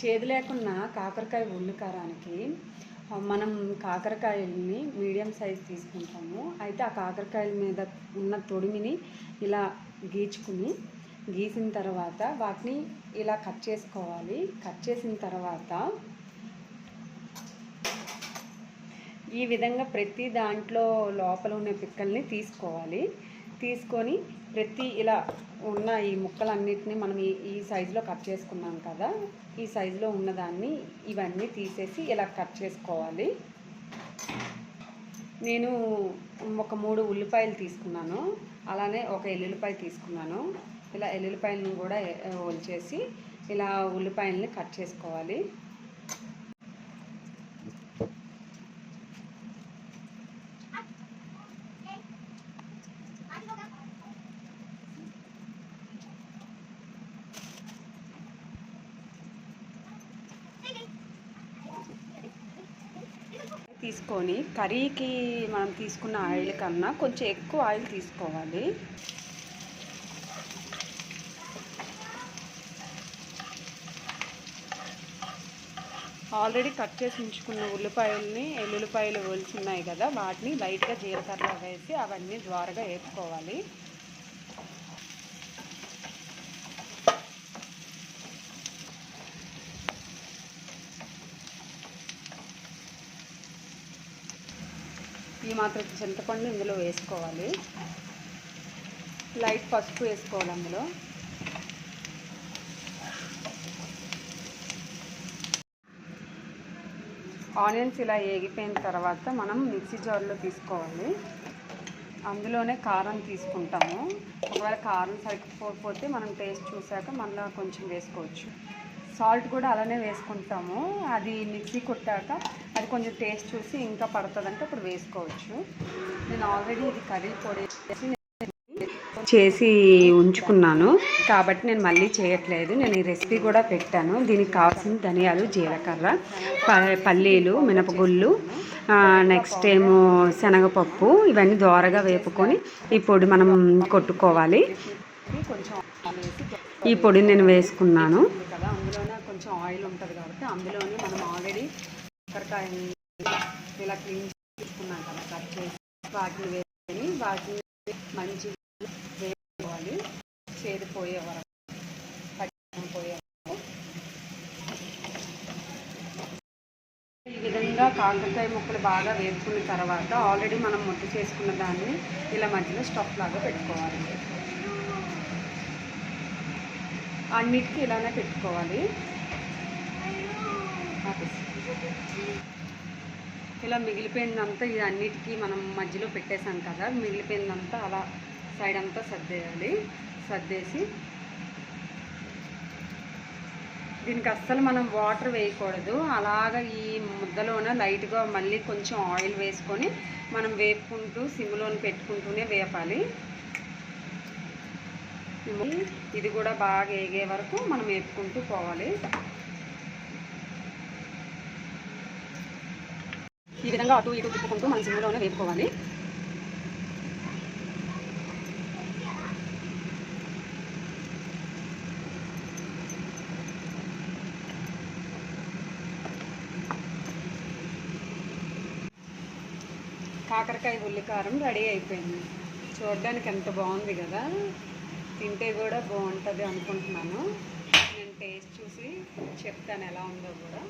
చేదు లేకుండా కాకరకాయ ఉల్లికారానికి మనం కాకరకాయల్ని మీడియం సైజ్ తీసుకుంటాము. అయితే ఆ కాకరకాయల మీద ఉన్న తొడిమిని ఇలా గీచుకుని గీసిన తర్వాత వాటిని ఇలా కట్ చేసుకోవాలి. కట్ చేసిన తర్వాత ఈ విధంగా ప్రతి దాంట్లో లోపల ఉన్న పిక్కల్ని తీసుకోవాలి. తీసుకొని ప్రతి ఇలా ఉన్న ఈ ముక్కలన్నిటిని మనం ఈ ఈ సైజులో కట్ చేసుకున్నాం కదా ఈ సైజులో ఉన్నదాన్ని ఇవన్నీ తీసేసి ఇలా కట్ చేసుకోవాలి. నేను ఒక మూడు ఉల్లిపాయలు తీసుకున్నాను. అలానే ఒక ఎల్లుల్లిపాయ తీసుకున్నాను. ఇలా ఎల్లుల్లిపాయలను కూడా ఒలిచేసి ఇలా ఉల్లిపాయలని కట్ చేసుకోవాలి. తీసుకొని కర్రీకి మనం తీసుకున్న ఆయిల్ కన్నా కొంచెం ఎక్కువ ఆయిల్ తీసుకోవాలి. ఆల్రెడీ కట్ చేసి ఉంచుకున్న ఉల్లిపాయలని ఎల్లుల్లిపాయలు ఒలిసి ఉన్నాయి కదా వాటిని లైట్గా జీలకర్ర వేసి అవన్నీ ద్వారగా వేసుకోవాలి ఈ మాత్రం చింతపండు ఇందులో వేసుకోవాలి. లైట్ పసుపు వేసుకోవాలి అందులో. ఆనియన్స్ ఇలా ఏగిపోయిన తర్వాత మనం మిక్సీ జార్లో తీసుకోవాలి. అందులోనే కారం తీసుకుంటాము. ఒకవేళ కారం సరిపోకపోతే మనం టేస్ట్ చూసాక మళ్ళీ కొంచెం వేసుకోవచ్చు. సాల్ట్ కూడా అలానే వేసుకుంటాము. అది మిక్సీ కొట్టాక అది కొంచెం టేస్ట్ చూసి ఇంకా పడుతుందంటే అప్పుడు వేసుకోవచ్చు. నేను ఆల్రెడీ ఇది కర్రీ పొడి చేసి చేసి ఉంచుకున్నాను. కాబట్టి నేను మళ్ళీ చేయట్లేదు. నేను ఈ రెసిపీ కూడా పెట్టాను. దీనికి కావాల్సిన ధనియాలు జీలకర్ర ప- పల్లీలు మినపగుళ్ళు నెక్స్ట్ ఏమో శనగపప్పు ఇవన్నీ దోరగా వేపుకొని ఈ పొడి మనం కొట్టుకోవాలి. కొంచెం ఈ పొడి నేను వేసుకున్నాను. కదా అందులోనే కొంచెం ఆయిల్ ఉంటుంది కాబట్టి అందులోనే మనం ఆల్రెడీ కాకరకాయని ఇలా క్లీన్ చేసుకున్నాం కదా కట్ చేసి వాటిని వేసుకొని వాటిని మంచిగా వేసుకోవాలి. చేదు పోయే వరకు పోయే వరకు. ఈ విధంగా కాకరకాయ ముక్కలు బాగా వేసుకున్న తర్వాత ఆల్రెడీ మనం ముద్ద చేసుకున్న దాన్ని ఇలా మధ్యలో స్టఫ్ లాగా పెట్టుకోవాలి. అన్నిటికీ ఇలానే పెట్టుకోవాలి. ఇలా మిగిలిపోయిందంతా ఇది అన్నిటికీ మనం మధ్యలో పెట్టేసాం కదా మిగిలిపోయిందంతా అలా సైడ్ అంతా సర్దేయాలి. సర్దేసి దీనికి అస్సలు మనం వాటర్ వేయకూడదు. అలాగ ఈ ముద్దలోన లైట్గా మళ్ళీ కొంచెం ఆయిల్ వేసుకొని మనం వేపుకుంటూ సిమ్లోని పెట్టుకుంటూనే వేపాలి. ఇది కూడా బాగా ఏగే వరకు మనం వేపుకుంటూ పోవాలి. ఈ విధంగా అటు ఇటు తిప్పుకుంటూ మనం సిమ్లోనే వేపుకోవాలి. కాకరకాయ ఉల్లికారం రెడీ అయిపోయింది. చూడడానికి ఎంత బాగుంది కదా. తింటే కూడా బాగుంటుంది అనుకుంటున్నాను. నేను టేస్ట్ చూసి చెప్తాను ఎలా ఉందో కూడా.